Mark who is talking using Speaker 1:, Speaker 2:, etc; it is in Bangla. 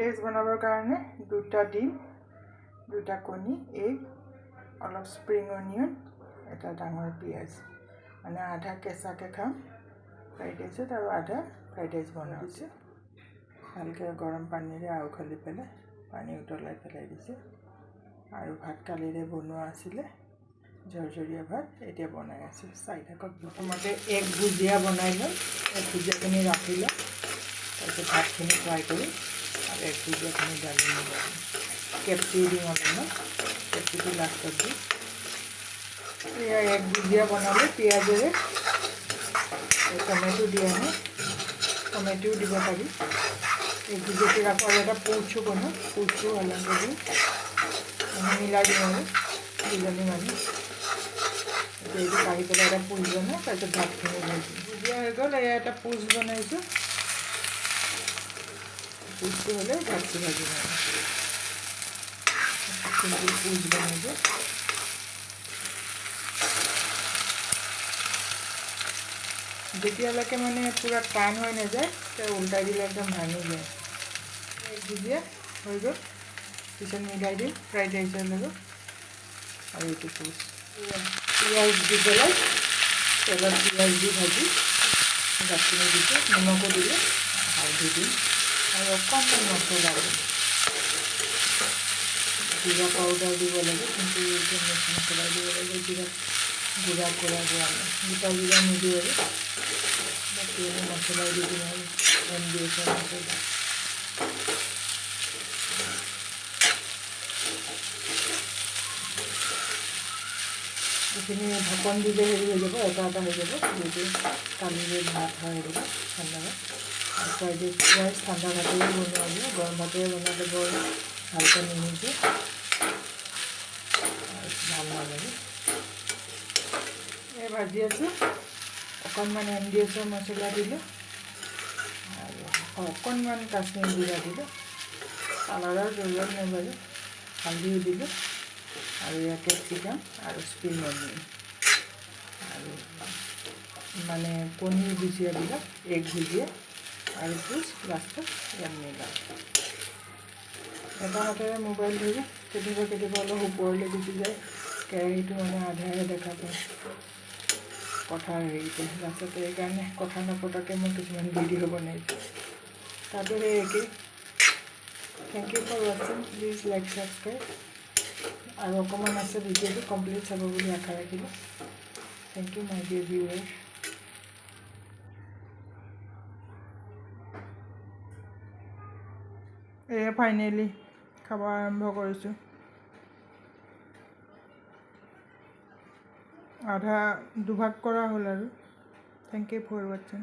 Speaker 1: ৰাইচ বনাবৰ কাৰণে দুটা ডিম দুটা কণী এগ অলপ স্প্ৰিং অনিয়ন এটা ডাঙৰ পিঁয়াজ। মানে আধা কেঁচাকৈ খাম ফ্ৰাইড ৰাইচত আৰু আধা ফ্ৰাইড ৰাইচ বনাইছোঁ ভালকৈ গৰম পানীৰে আউখালি পেলাই পানী উতলাই পেলাই দিছোঁ। আৰু ভাত কালিৰে বনোৱা আছিলে জৰজৰীয়া ভাত এতিয়া বনাই আছোঁ। চাই থাকক প্ৰথমতে এগ ভুজিয়া বনাই ল'ম এগ ভুজিয়াখিনি ৰাখি ল'ম তাৰপিছত ভাতখিনি ফ্ৰাই কৰি। ভুজিয়াখিনি দালি মিলাই দিম কেপচি দিম অলপমান কেপচিটো লাষ্টত দিম এয়া এগ ভুজিয়া বনালে পিঁয়াজেৰে টমেটো দিয়া নাই টমেটোও দিব পাৰি এই ভুজিয়াটো আৰু এটা পৌচো বনাওঁ পৌচো অলপ দিম মানে মিলাই আৰু দুজনী এতিয়া এইটো কাঢ়ি পেলাই এটা পোচ বনাই তাৰপিছত ভাতখিনি ভুজিয়া হৈ গ'ল এয়া এটা পোচ বনাইছোঁ পোচটো হ'লে ভাজি পোচ বনাইছোঁ যেতিয়ালৈকে মানে পূৰা টান হৈ নাযায় তেতিয়া উল্টাই দিলে একদম ভাঙি যায়। এক ভুজিয়া হৈ গ'ল। পিছত মিলাই দিম ফ্ৰাইড ৰাইচৰ লগত আৰু এইটো পোচ পিঁয়াজ দি পেলাই তেলত পিঁয়াজ দি ভাজি। গাখীৰ দিছোঁ নিমখো দিলে হালধি দিম আৰু অকণমান মছলা দিম জিৰা পাউডাৰ দিব লাগে, কিন্তু মিক্স দিব লাগে জিৰা গুড়া দিয়া নাই গোটা জিৰা নিদিওঁ বাকী দি এম ডি এছৰ মছলা এইখিনি ঢাকন দিলে হেৰি হৈ যাব, এটা এটা হৈ যাব। যিটো কালিৰে ভাত হয় আহিব ঠাণ্ডা ভাত আৰু ফ্ৰাইড ৰাইচ ঠাণ্ডা ভাতেৰে বনোৱা দিয়ে গৰম ভাতেৰে বনালে বৰ ভালকৈ নিমিজে আৰু ভালো নালাগে এই ভাজি আছোঁ অকণমান এম ডি এছৰ মছলা দিলোঁ আৰু অকণমান কাশ্মীৰ জিৰা দিলোঁ। কালাৰৰ জৰুৰত নাই বাৰু হালধিও দিলোঁ। আৰু ইয়াত কেপচিকাম আৰু স্প্ৰিং অনিয়ন আৰু মানে কণীৰ ভুজিয়াবিলাক এগ ভুজিয়া। আৰু পোচ লাষ্টত ইয়াত মিলাওঁ এটা হাতেৰে মোবাইল ধৰি কেতিয়াবা কেতিয়াবা অলপ ওপৰলৈ গুচি যায় কেৰাহীটো মানে আধাৰে দেখা পায় কথাৰ হেৰিতে লাষ্টতে সেইকাৰণে কথা নপতাকৈ মই কিছুমান ভিডিঅ' বনাইছোঁ তাতো সেই একেই থেংক ইউ ফৰ ৱাচিং প্লিজ লাইক ছাবস্ক্ৰাইব আৰু অকণমান আছে ভিডিঅ'টো কমপ্লিট চাব বুলি আশা ৰাখিলোঁ thank you my dear viewer এয়া ফাইনেলি খাব আৰম্ভ কৰিছোঁ আধা দুভাগ কৰা হ'ল আৰু থেংক ইউ ফৰ ৱাচিং